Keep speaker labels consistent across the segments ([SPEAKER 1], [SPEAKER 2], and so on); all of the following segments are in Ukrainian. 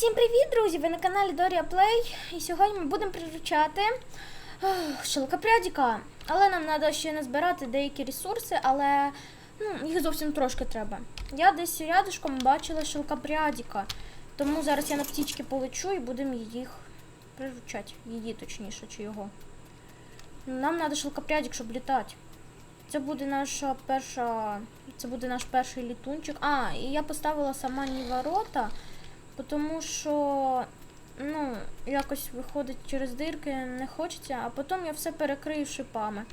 [SPEAKER 1] Всім привіт, друзі! Ви на каналі Дорія Плей. І сьогодні ми будемо приручати шелкопрядіка. Але нам треба ще назбирати деякі ресурси, але ну, їх зовсім трошки треба. Я десь рядышком бачила шелкопрядіка. Тому зараз я на птічки полечу і будемо їх приручати. Її точніше, чи його. Нам треба шелкопрядік, щоб літати. Це буде наша перша. Це буде наш перший літунчик. А, і я поставила сама не ворота. Тому що, ну, якось виходить через дирки не хочеться, а потім я все перекрию шипами.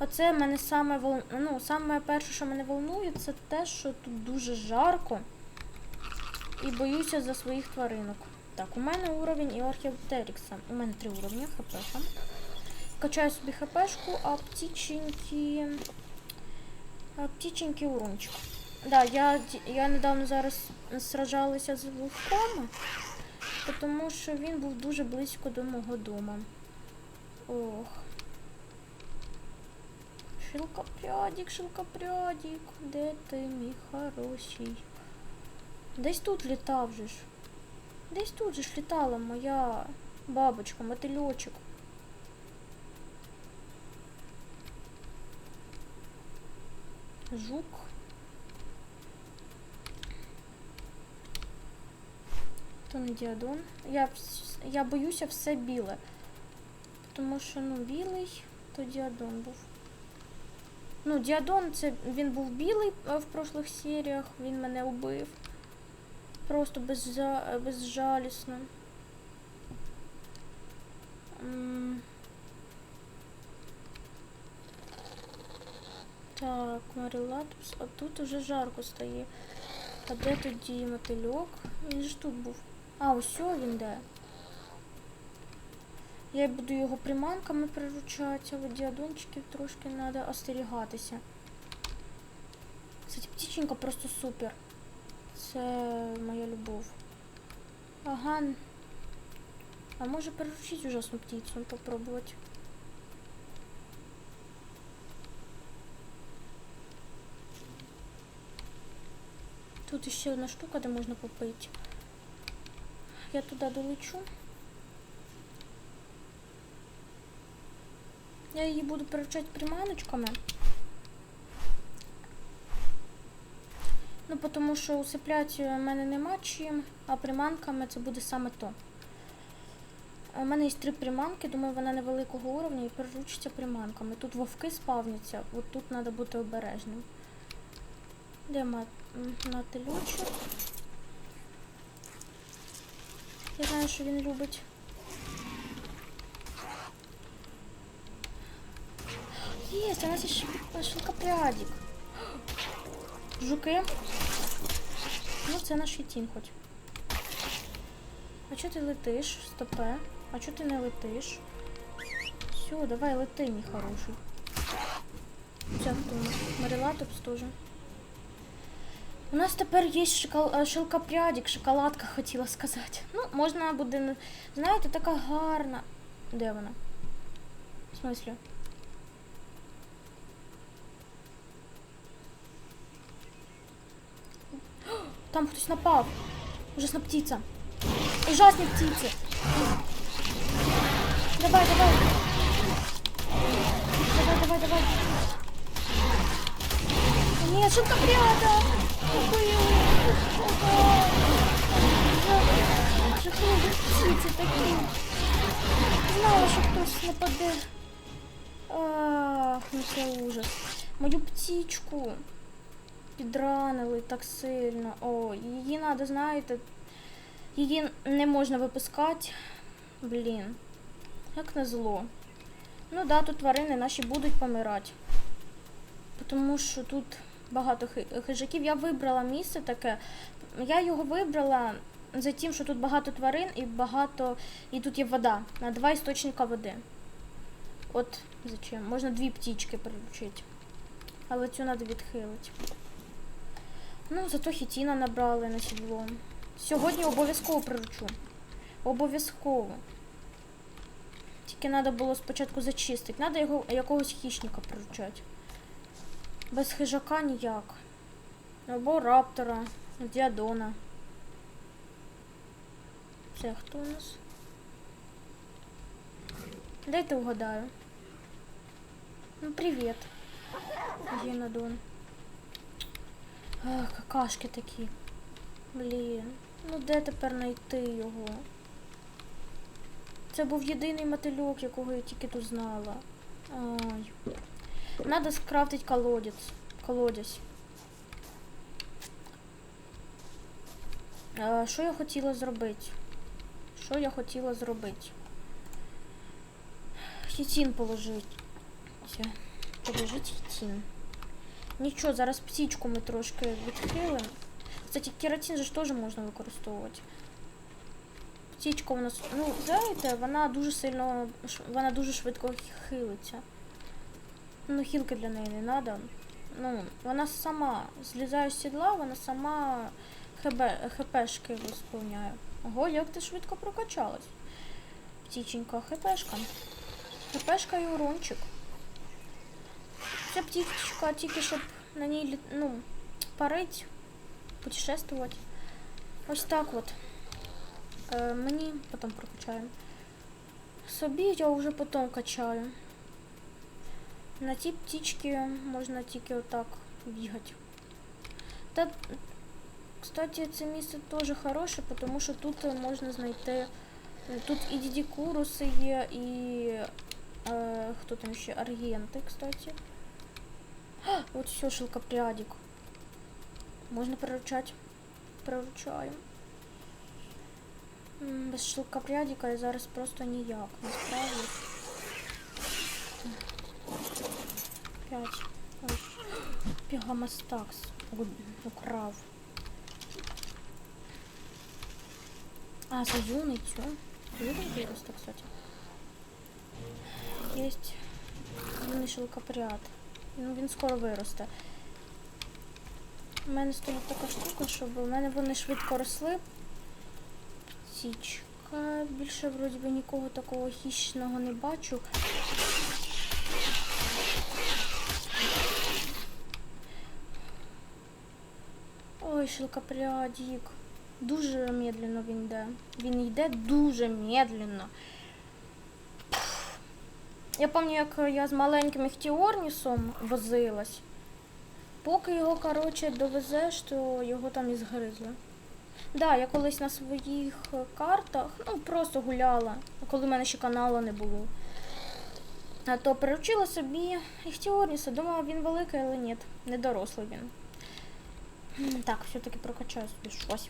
[SPEAKER 1] Оце мене саме вол... ну, саме перше, що мене волнує, це те, що тут дуже жарко. І боюся за своїх тваринок. Так, у мене уровень і археоптерікса. У мене три уровні хп. Качаю собі хпшку, а птіченькі. А птіченькі урончик. Да, я, я недавно зараз сражалася з вовком, тому що він був дуже близько до мого дому. Ох. Шилкопрядік, шилкопрядік, де ти, мій хороший? Десь тут літав же ж. Десь тут же ж літала моя бабочка, мотильочок. Жук. То не діадон. Я, я боюся все біле. Тому що, ну, білий, то діадон був. Ну, діадон це він був білий в прошлих серіях, він мене убив. Просто безжа... безжалісно. М. Так, Марилатус, а тут уже жарко стає. А де тоді мотильок? Він ж тут був. А, ось він де. Я буду його приманками приручати, але діадончиків трошки треба остерігатися. Кстати, птіченька просто супер. Це моя любов. Ага. А може приручити ужасну птицю, попробувати. Тут ще одна штука, де можна попити. Я туди долечу. Я її буду приручати приманочками. Ну, тому що усипляти в мене нема чим, а приманками це буде саме то. У мене є три приманки, думаю, вона невеликого уровня і приручиться приманками. Тут вовки спавняться, от тут треба бути обережним. Де ма- м, мотильочок? Я знаю, що він любить. Є, у нас ш- шелкопрядик. Жуки. Ну, це наш хітін хоч. А чого ти летиш? Стопе. А чого ти не летиш? Все, давай лети, мій хороший. Це хто? Марилатопс теж. У нас тепер є шокол... е, шелкопрядик, шоколадка хотіла сказати. Ну, можна буде. на- Знаєте, така гарна. Де вона? В смислі? Там хтось напав. Ужасна птиця. Ужасні птиці. Давай, давай. Давай, давай, давай. Ні, шелкопряда. Птиці такі. Знала, що хтось нападе. Ах, ну це ужас. Мою птічку підранили так сильно. О, її треба, знаєте, її не можна випускати. Блін. Як назло. Ну да, тут тварини наші будуть помирати. Тому що тут багато хижаків. Я вибрала місце таке. Я його вибрала за тим, що тут багато тварин і багато. І тут є вода. На два істочника води. От зачем? Можна дві птічки приручити. Але цю треба відхилити. Ну, зато хітіна набрали на сідло. Сьогодні обов'язково приручу. Обов'язково. Тільки треба було спочатку зачистити. Треба його якогось хищника приручати. Без хижака ніяк. Або раптора, діадона. Це хто у нас? Дайте угадаю. Ну, привіт. Генодон. Ах, какашки такі. Блін. Ну де тепер знайти його? Це був єдиний мотильок, якого я тільки тут знала. Ай. Надо скрафтить колодець. Колодязь. Що я хотіла зробити? Що я хотіла зробити? Хітін положить. Це, Положить хітін. Нічого, зараз птічку ми трошки відхилимо. Кстати, кератин же ж теж можна використовувати. Птічка у нас, ну, знаєте, вона дуже сильно, вона дуже швидко хилиться. Ну, хілки для неї не треба. Ну, вона сама злізає з сідла, вона сама ХБ, ХПшки висповняє. Ого, як ти швидко прокачалась. Птіченька, ХПшка. ХПшка і урончик. Ця птічка тільки щоб на ній ну, парить, путешествувати. Ось так от. Е, мені потім прокачаємо. Собі я вже потім качаю. На ті птічки можна тільки отак бігати. Та, кстати, це місце теж хороше, тому що тут можна знайти. Тут і дідікуруси є, і е, хто там ще? Аргенти, кстати. От все, шелкопрядик. Можна приручати. Приручаємо. Без шелкопрядика я зараз просто ніяк не справлюсь. П'ять. Пігамастакс. Украв. А, все. Юний виросте, кстати. Есть юний шелкопряд. Ну, він скоро виросте. У мене стоїть така штука, щоб у мене вони швидко росли. Птічка. Більше вроді би нікого такого хищного не бачу. Ой, шелкопрядик. Дуже медленно він йде. Він йде дуже медленно. Я пам'ятаю, як я з маленьким іхтіорнісом возилась. Поки його, коротше, довезеш, то його там і згризли. Да, я колись на своїх картах, ну просто гуляла, коли в мене ще каналу не було. То приручила собі іхтіорніса, думала, він великий, але ні, не дорослий він. Так, все-таки прокачаю собі щось.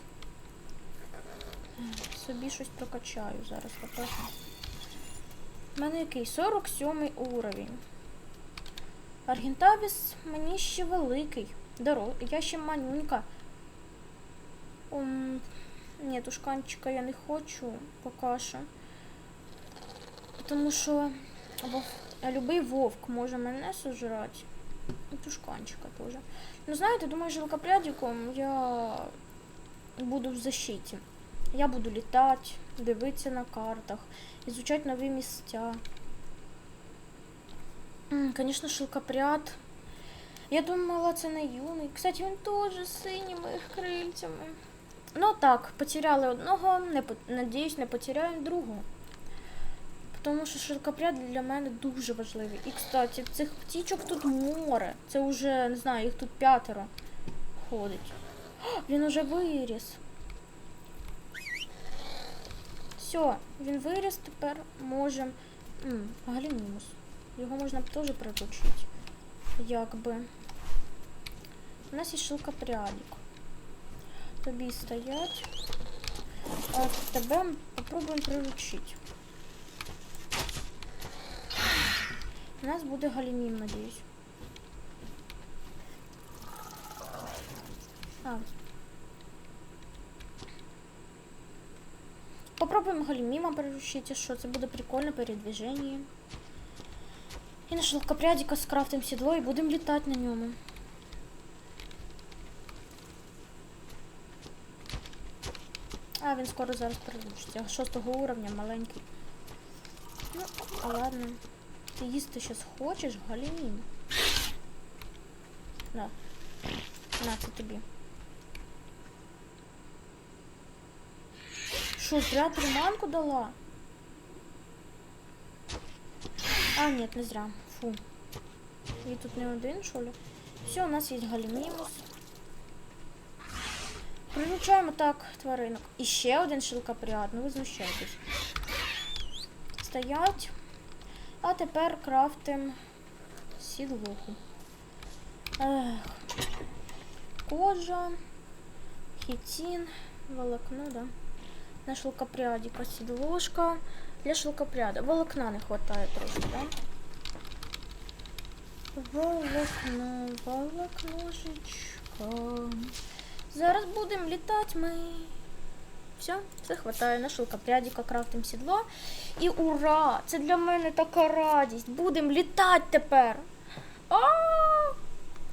[SPEAKER 1] Собі щось прокачаю зараз, покажу. У мене який? 47 уровень. Аргентавіс мені ще великий. Доро... Я ще манюнька. Ні, тушканчика я не хочу поки що. Тому що вов... любий вовк може мене сожрати. І тушканчика теж. Ну, знаєте, думаю, жилкопрядиком я буду в защиті. Я буду літати, дивитися на картах, изучати нові місця. Конечно, шелкопряд. Я думала, це не юний. Кстати, він теж з синіми крильцями. Ну так, потеряли одного, не надіюсь, не потеряємо другого. Тому що шелкопряд для мене дуже важливий. І, кстати, цих птічок тут море. Це вже, не знаю, їх тут п'ятеро ходить. О, Він уже виріс. Все, він виріс, тепер можемо. Галімімус. Його можна б теж приручити. Якби. У нас є шилкопрядик. Тобі стоять. А тебе попробуємо приручити. У нас буде галімім, надіюсь. А. Попробуємо галіміма приручити, що це буде прикольно передвіження. І на шелкопрядика скрафтимо сідло і будемо літати на ньому. А, він скоро зараз переручиться. Шостого уровня, маленький. Ну, а ладно. Ти їсти щось хочеш, Галімін? На. На, це тобі. що, зря приманку дала? А, нет, не зря. Фу. І тут не один, що ли? Все, у нас є галімімус. Приручаємо так тваринок. І ще один шилкопряд, ну ви знущаєтесь. Стоять. А тепер крафтим сідлуху. Ех. Кожа, хітін, волокно, да. На шелкопрядика сідложка. Для шелкопряда. Волокна не хватає трошки, да? Волокно, волокножечко. Зараз будемо літати ми. Все, все хватає на шелкопрядика, крафтим сідло. І ура! Це для мене така радість. Будемо літати тепер. А!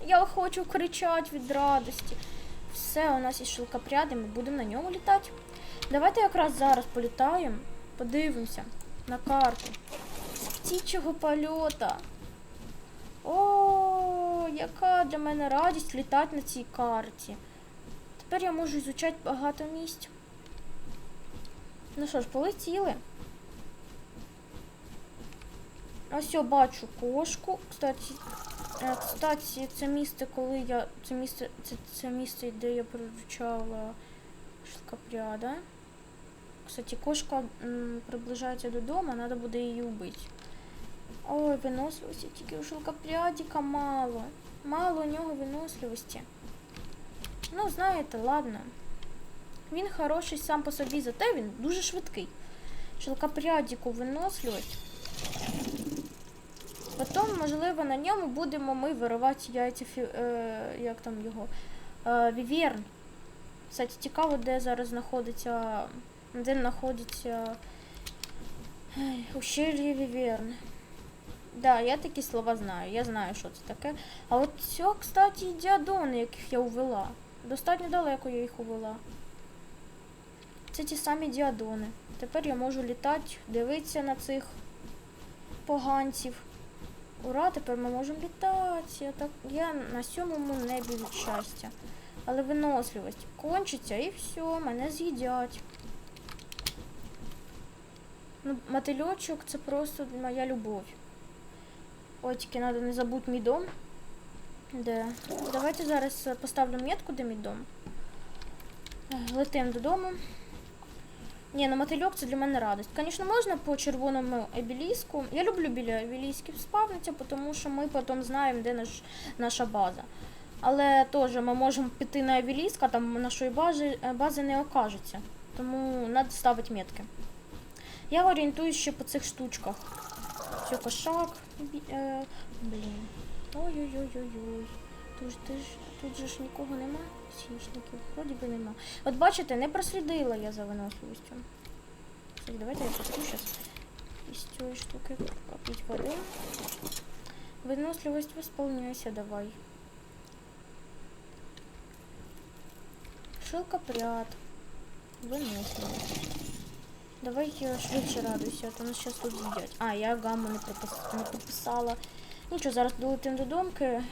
[SPEAKER 1] Я хочу кричати від радості. Все, у нас є шелкопряди, ми будемо на ньому літати. Давайте якраз зараз політаємо, подивимося на карту. Птічого польота. О, яка для мене радість літати на цій карті. Тепер я можу ізучати багато місць. Ну що ж, полетіли. Ось я бачу кошку. Кстати, е, кстати, це місце, коли я. Це місце, це, це місце, де я приручала шелкопряда. Кстати, кошка м, приближається додому, треба буде її вбити. Ой, виносливості, тільки у шелкопрядика мало. Мало у нього виносливості. Ну, знаєте, ладно. Він хороший сам по собі, зате він дуже швидкий. Шелкопрядіку виносливість. Потім, можливо, на ньому будемо ми виривати яйця фі... е, як там його? Е, віверн. Кстати, цікаво, де зараз знаходиться. Де знаходиться ущелье Віверн. Да, я такі слова знаю. Я знаю, що це таке. А от це, кстати, діадони, яких я увела. Достатньо далеко я їх увела. Це ті самі діадони. Тепер я можу літати, дивитися на цих поганців. Ура, тепер ми можемо літати. Я, так, я на сьомому небі від щастя. Але виносливість кончиться і все, мене з'їдять. Ну, мотильочок це просто моя любов. Ой, тільки треба не забути мій дом. Де? Давайте зараз е, поставлю метку, де мій дом. Е, Летим додому. Ні, ну мотильок це для мене радість. Звісно, можна по червоному обеліску. Я люблю біля обелісків спавнитися, тому що ми потім знаємо, де наш, наша база. Але теж ми можемо піти на обеліск, а там нашої бази, бази не окажеться. Тому треба ставити метки. Я орієнтуюсь ще по цих штучках. Все, кошак. Е, блін. Ой-ой-ой-ой-ой. Тут, ж- тут же ж нікого нема. Січників. Вроді би нема. От бачите, не прослідила я за виносливістю. Кстати, давайте я пусту зараз із цієї штуки попить води. Виносливість восполняйся давай. Шелкопряд. Виносливість. Давай я швидше радуйся, а то нас зараз тут з'їдять. А, я гамму не, пропис... не прописала. Нічого, зараз долетим до домки.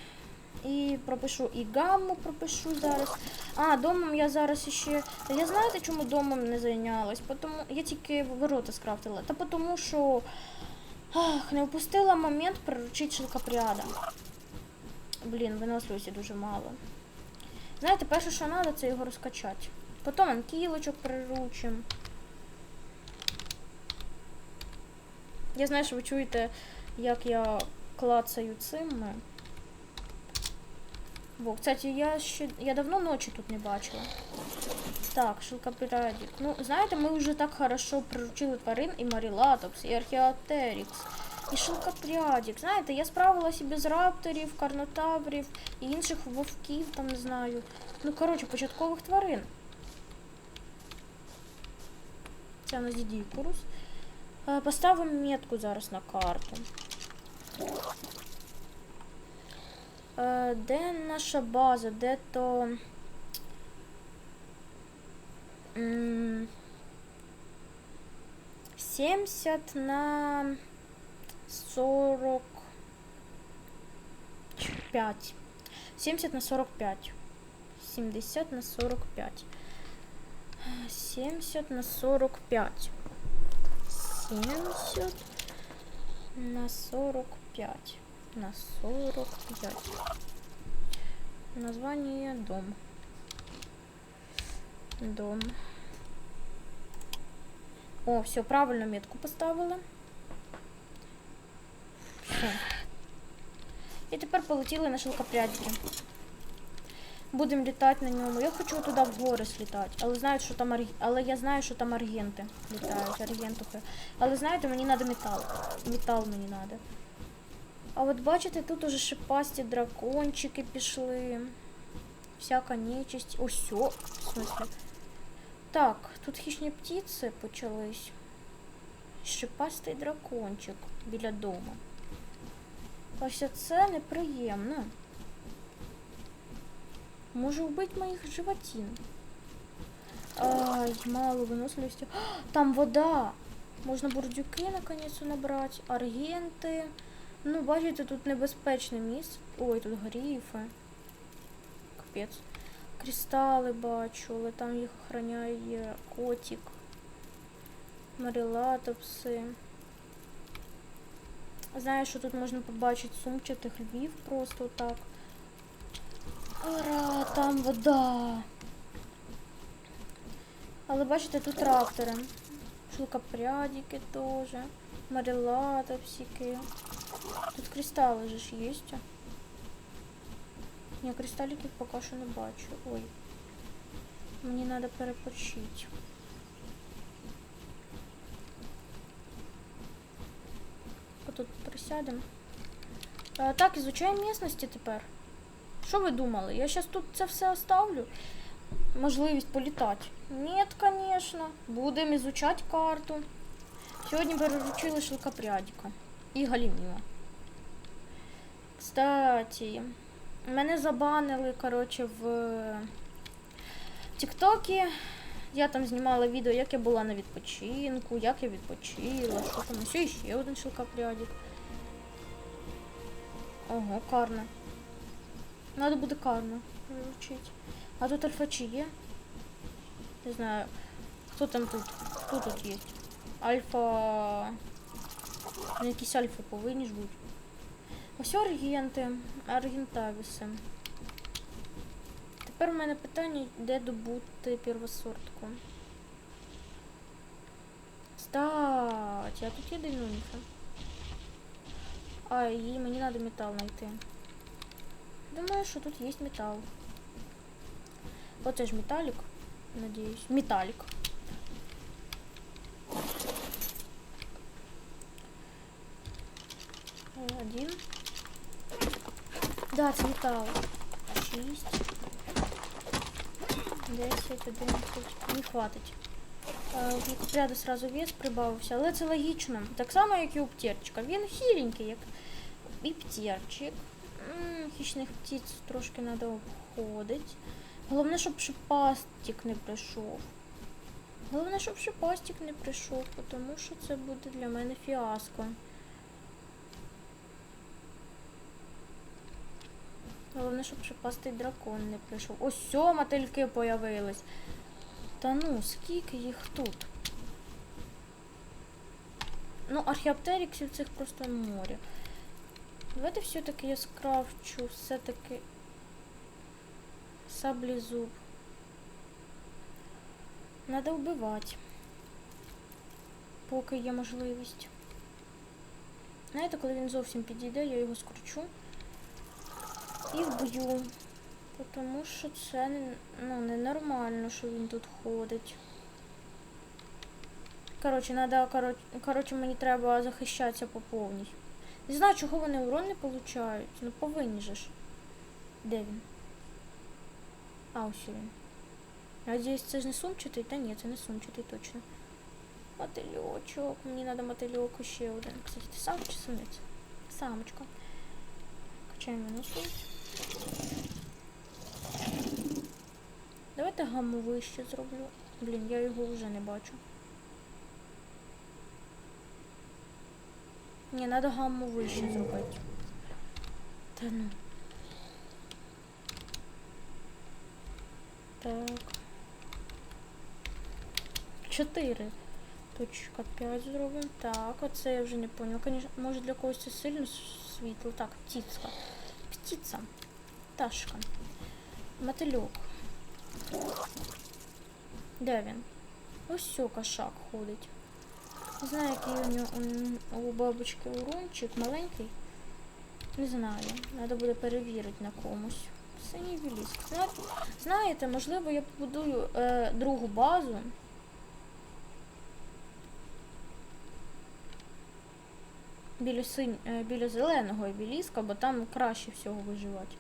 [SPEAKER 1] І пропишу і гамму пропишу зараз. А, домом я зараз іще. Та я знаєте, чому домом не зайнялась? Потому... Я тільки ворота скрафтила. Та тому що ах, не впустила момент приручити шелкопряда. Блін, виносливості дуже мало. Знаєте, перше, що треба, це його розкачати. Потім анкілочок приручимо. Я знаю, що ви чуєте, як я клацаю цим. Бо, кстати, я ще. Я давно ночі тут не бачила. Так, шелкопрядик. Ну, знаєте, ми вже так хорошо приручили тварин і Марілатопс, і Археотерікс, і шелкопрядик. Знаєте, я справилася без рапторів, карнотаврів і інших вовків, там не знаю. Ну, коротше, початкових тварин. Це у нас. Е, Поставимо метку зараз на карту. Е, Де наша база? Де то. 70 на 45. 70 на 45. 70 на 45. 70 на 45. 70 на 45. На 45. Название дом. Дом. О, все, правильно метку поставила. Все. І тепер полетіли на шелкопрядки. Будемо літати на ньому. Я хочу туди в гори слітати, але знаю, що там арг... але я знаю, що там аргенти літають, аргентухи. Але знаєте, мені треба метал. Метал мені треба. А от бачите, тут уже шипасті дракончики пішли. Всяка нечисть. Ось, в смысле. Так, тут хищні птиці почались. Шипастий дракончик біля дому. Ось це неприємно. Може вбити моїх животин. Ай, мало виносливості. Там вода. Можна бурдюки наконець набрати, аргенти. Ну, бачите, тут небезпечне місце. Ой, тут гріфи. Капець. Кристали бачу, але там їх охороняє котик. Марилатопси. Знаю, що тут можна побачити сумчатих львів просто так. Ура, там вода. Але бачите, тут трактори. Шелкопрядики теж. Марилатопсики. Тут кристалли же ж є. Ні, кристаліків поки що не бачу. Ой. Мені треба перепочити. Тут присядемо. Так, изучаємо місцевості тепер. Що ви думали? Я зараз тут це все оставлю. Можливість політати. Ні, звісно. Будемо ізучати карту. Сьогодні переручили шелкопрядика. І галіміла. Кстати, мене забанили, коротше, в Тіктокі. Я там знімала відео, як я була на відпочинку, як я відпочила, що там. Ось ще один шелкопрядик. Ого, карна. Надо буде карну вивчити. А тут альфачі є? Не знаю. Хто там тут? Хто тут є? Альфа. Ну, якісь альфа повинні ж бути. Ось аргенти, аргентавіси. Тепер у мене питання, де добути первосортку. Кстати, а тут є динуніка. А, і мені треба метал знайти. Думаю, що тут є метал. Оце ж металік, надіюсь. Металік. Один. Да, це метал. Шість. Десять, одинадцять. Не хватить. Е, В сразу вес прибавився, але це логічно. Так само, як і у птерчика. Він хіленький, як і птерчик. М, Хищних птиць трошки треба обходити. Головне, щоб шипастик не прийшов. Головне, щоб шипастик не прийшов, тому що це буде для мене фіаско. Головне, щоб шипастий дракон не прийшов. Ось сьо мотильки появились. Та ну, скільки їх тут? Ну, археоптеріксів цих просто море. Давайте все-таки я скрафчу все-таки саблезуб. Надо вбивати. Поки є можливість. Знаєте, коли він зовсім підійде, я його скручу і вб'ю. Тому що це ну, ненормально, що він тут ходить. Коротше, надо, коротше, коротше, мені треба захищатися по. Не знаю, чого вони урон не получають. Ну повинні же ж. Де він? А, ось він. Надіюсь, це ж не сумчатий? Та ні, це не сумчатий точно. Мотильочок. Мені треба мотильок ще один. Кстати, ти сам чи самець? Самочка. Качаємо носу. Давайте гамму вище зроблю. Блін, я його вже не бачу. Ні, треба гамму вище зробити. Та ну. Так. 4. Точка 5 зробимо. Так, оце я вже не поняла. Конечно, може для когось це сильно світло. Так, птиця. Птиця. Пташка. Мотильок. Де він? Ось сьо кошак ходить. Знаю, який у нього у бабочки урунчик, маленький. Не знаю. Треба буде перевірити на комусь. Синій віліск. Зна- Знаєте, можливо, я побудую е, другу базу. Біля, синь, е, біля зеленого обеліска, бо там краще всього виживати.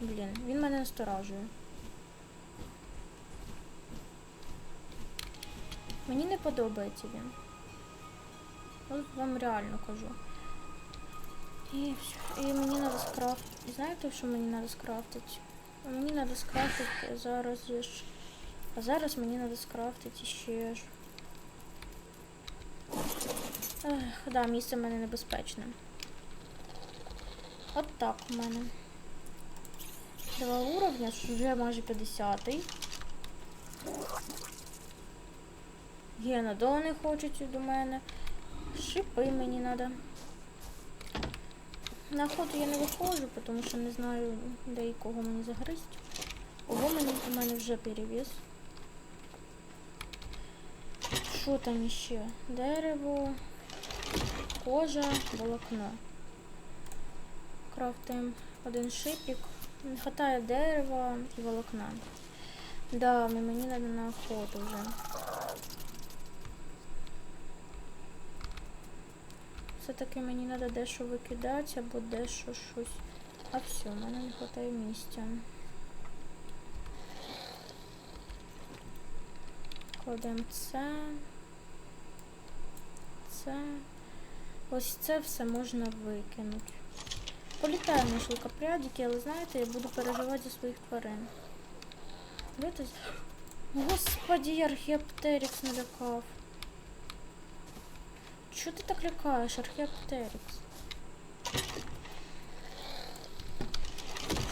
[SPEAKER 1] Блін, він мене насторажує. Мені не подобається він. От вам реально кажу. І, вс- і мені треба скрафтити. Знаєте, що мені треба скрафтити? Мені треба скрафтити зараз. А зараз мені треба скрафтити ще ж. Ех, да, місце в мене небезпечне. От так у мене. Два уровня, вже майже 50-й. Генодони хочуть до мене. Шипи мені треба. На охоту я не виходжу, тому що не знаю, де і кого мені загризть. Ого, мені, у мене вже перевіз. Що там іще? Дерево, кожа, волокно. Крафтуємо один шипік. Не хватає дерева і волокна. Да, мені треба на охоту вже. Все-таки мені треба дещо викидати або дещо щось. А все, в мене не вистачає місця. Кладемо це. Це. Ось це все можна викинути. Політаю на шелкопрядики, але знаєте, я буду переживати за своїх тварин. З- Господи, археоптерікс налякав. Чого ти так лякаєш, археоптерікс?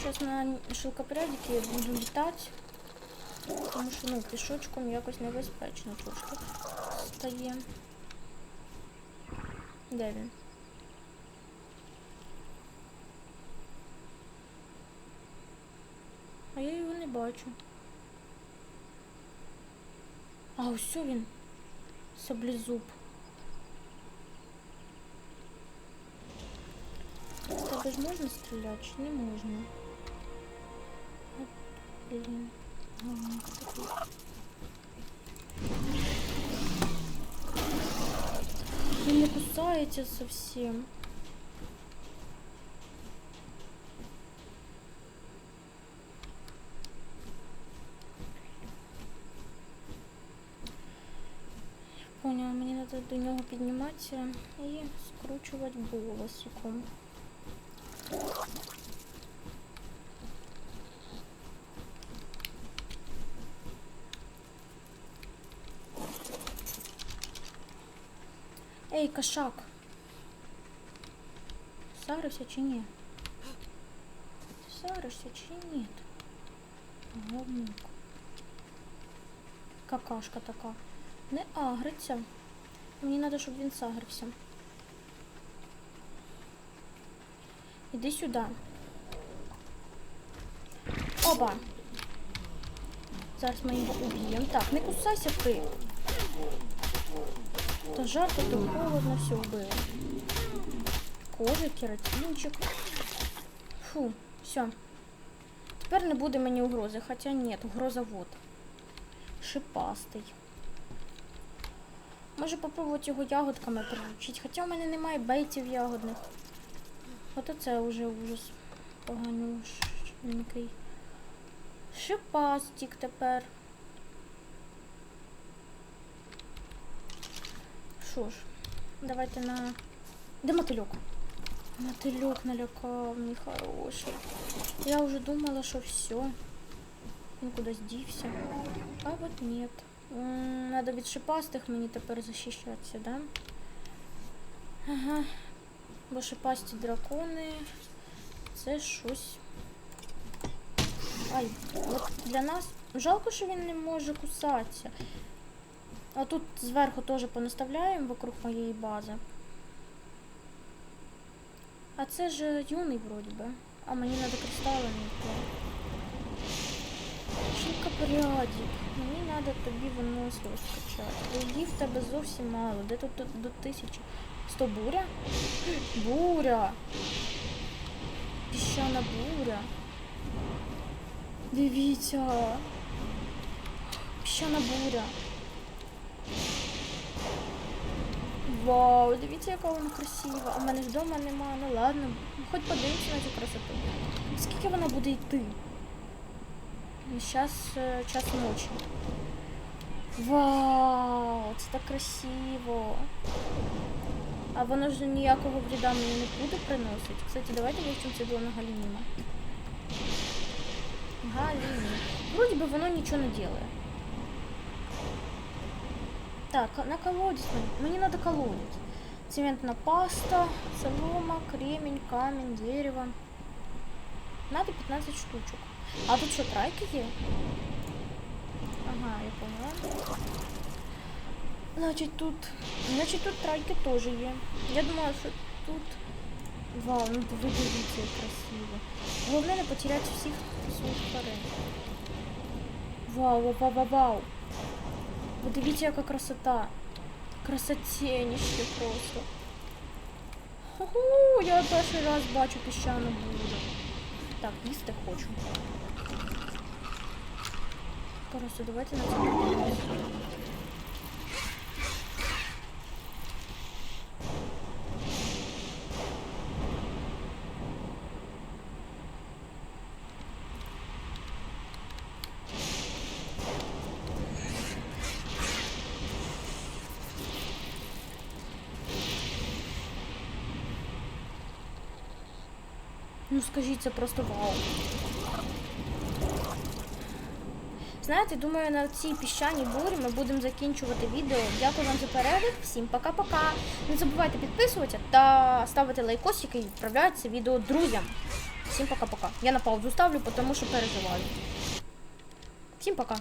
[SPEAKER 1] Зараз на шелкопрядики буду літати. Тому що ну, пішочком якось небезпечно трошки стає. Де він? А я його не бачу. А ось він. Саблезуб. З тебе ж можна стріляти чи не можна? От, Блін. Говнюк такий. Він не кусається совсем. Поняла, мені треба до нього підніматися і скручувати волосиком. Кошак. Сарився чи ні? Сарився чи ні? Говнюк. Какашка така. Не агриться. Мені треба, щоб він сагрився. Іди сюди. Оба. Зараз ми його уб'ємо. Так, не кусайся ти. То жарко, то холодно, все вбили. Кожа, кератинчик. Фу, все. Тепер не буде мені угрози. Хоча ні, угроза вот. Шипастий. Може попробувати його ягодками приручити. Хоча в мене немає бейтів ягодних. От це вже ужас. Поганюшненький. Шипастик тепер. Що ж, давайте на. Де мотильок? Мотильок налякав, мій хороший. Я вже думала, що все. Він кудись дівся. А от. М, Надо від шипастих мені тепер захищатися, да? Ага. Бо шипасті дракони. Це щось. Ай, от для нас. Жалко, що він не може кусатися. А тут зверху теж понаставляємо вокруг моєї бази. А це ж юний вроді би. А мені треба кристали знайти. Шилка порядік. Мені треба тобі виносливість качати. Її в тебе зовсім мало. Де тут до тисячі? Сто буря? Буря! Піщана буря. Дивіться. Піщана буря. Вау, дивіться, яка вона красива. В мене ж вдома немає. Ну ладно, хоч подивимося на цю красоту. Скільки вона буде йти? Зараз час ночі. Вау, це так красиво. А воно ж ніякого вреда мені не буде приносити. Кстати, давайте вивчимо це було на Галініма. Галіні. Вроді би воно нічого не делає. Так, на колодец. Мені, мені надо колодец. Цементна паста, солома, кремень, камень, дерево. Надо 15 штучок. А тут що, трайки є? Ага, я поняла. Значить тут. Значить тут трайки теж є. Я думала, що тут. Вау, ну ви дивіться, як красиво. Головне не потеряти всіх своїх тварин. Вау, вау, вау, вау, вау. Ви дивіться, яка красота. Красотєніще просто. Ху-ху, я перший раз бачу піщану бурю. Так, їсти хочу. Просто давайте на це Скажіть, це просто вау. Знаєте, думаю, на цій піщаній бурі ми будемо закінчувати відео. Дякую вам за перегляд. Всім пока-пока. Не забувайте підписуватися та ставити лайкосики і відправляти це відео друзям. Всім пока-пока. Я на паузу ставлю, тому що переживаю. Всім пока.